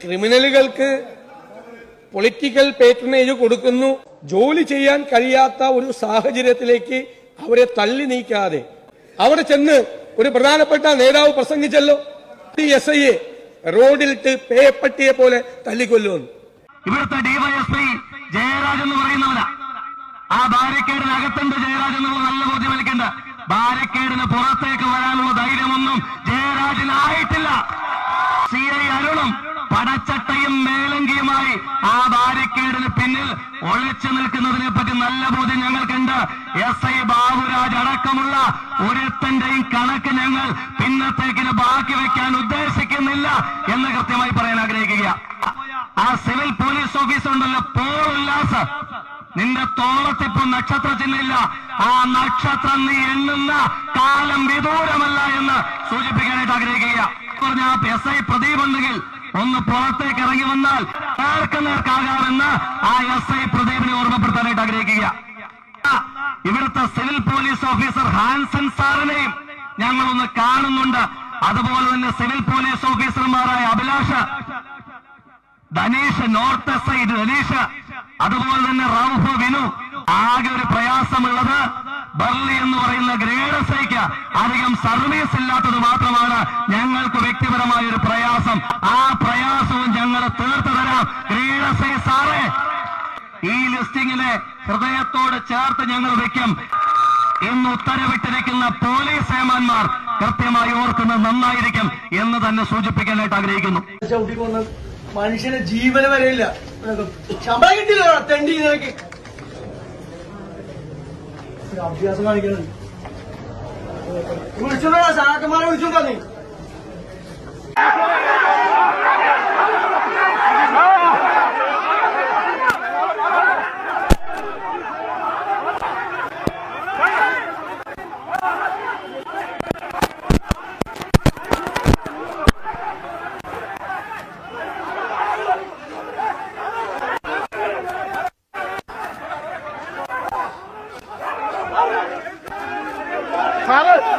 ക്രിമിനലുകൾക്ക് political പേറ്റനേജ് കൊടുക്കുന്നു. ജോലി ചെയ്യാൻ കഴിയാത്ത ഒരു സാഹചര്യത്തിലേക്ക് അവരെ തള്ളി നീക്കാതെ. അവിടെ ചെന്ന് ഒരു പ്രധാനപ്പെട്ട നേതാവ് പ്രസംഗിച്ചല്ലോ. എസ് ഐയെ റോഡിലിട്ട് പേപ്പട്ടിയെ പോലെ തല്ലിക്കൊല്ലുമെന്ന്. ഇവിടുത്തെ ഡിവൈഎസ്പി ജയരാജ് എന്ന് പറയുന്നവനാ. ആ ബാരിക്കേഡിനകത്തുണ്ട് ജയരാജ് എന്നുള്ള നല്ല ബോധ്യം വിളിക്കേണ്ട ബാരിക്കേഡിന് പുറത്തേക്ക് മേലങ്കിയുമായി ആ ബാരിക്കേഡിന് പിന്നിൽ ഒളിച്ചു നിൽക്കുന്നതിനെ പറ്റി നല്ല ബോധ്യം ഞങ്ങൾക്കുണ്ട്. എസ് ഐ ബാബുരാജ് അടക്കമുള്ള ഒരുത്തന്റെയും കണക്ക് ഞങ്ങൾ പിന്നത്തേക്കിന് ബാക്കി വെക്കാൻ ഉദ്ദേശിക്കുന്നില്ല എന്ന് കൃത്യമായി പറയാൻ ആഗ്രഹിക്കുക. ആ സിവിൽ പോലീസ് ഓഫീസർ ഉണ്ടല്ലോ പോൾ ഉല്ലാസ്. നിന്റെ തോളത്തിപ്പോ നക്ഷത്ര ചിഹ്നമില്ല. ആ നക്ഷത്രം നീ എണ്ണുന്ന കാലം വിദൂരമല്ല എന്ന് സൂചിപ്പിക്കാനായിട്ട് ആഗ്രഹിക്കുക. പറഞ്ഞ എസ് ഐ പ്രദീപ് ഉണ്ടെങ്കിൽ ഒന്ന് പുറത്തേക്ക് ഇറങ്ങി വന്നാൽ നേർക്ക് നേർക്കാകാമെന്ന് ആ എസ് ഐ പ്രദീപിനെ ഓർമ്മപ്പെടുത്താനായിട്ട് ആഗ്രഹിക്കുക. ഇവിടുത്തെ സിവിൽ പോലീസ് ഓഫീസർ ഹാൻസൻ സാറിനെയും ഞങ്ങളൊന്ന് കാണുന്നുണ്ട്. അതുപോലെ തന്നെ സിവിൽ പോലീസ് ഓഫീസർമാരായ Abhilash Dhanish north S I Dhanish അതുപോലെ തന്നെ റൌഫ് വിനു. ആകെ ഒരു പ്രയാസമുള്ളത് ബർലി എന്ന് പറയുന്ന ഗ്രേഡ് എസ് ഐക്ക് അധികം സർവീസ് ഇല്ലാത്തത് മാത്രമാണ് ഞങ്ങൾക്ക് വ്യക്തിപരമായ ഒരു പ്രയാസം. ആ പ്രയാസവും ഞങ്ങൾ തീർത്തു തരാം ഗ്രേഡ് എസ് ഐ സാറേ ഈ ലിസ്റ്റിങ്ങിനെ ഹൃദയത്തോട് ചേർത്ത് ഞങ്ങൾ വയ്ക്കും. ഇന്ന് ഉത്തരവിട്ടിരിക്കുന്ന പോലീസ് ഏമാന്മാർ കൃത്യമായി ഓർക്കുന്നത് നന്നായിരിക്കും എന്ന് തന്നെ സൂചിപ്പിക്കാനായിട്ട് ആഗ്രഹിക്കുന്നു. മനുഷ്യന് ജീവന് വരെയില്ല. ശമ്പളം കിട്ടില്ല തെണ്ടി അഭ്യാസം കാണിക്കണം വിളിച്ചോണ്ടാ സാക്കന്മാരെ വിളിച്ചോണ്ടാ നീ? Fala!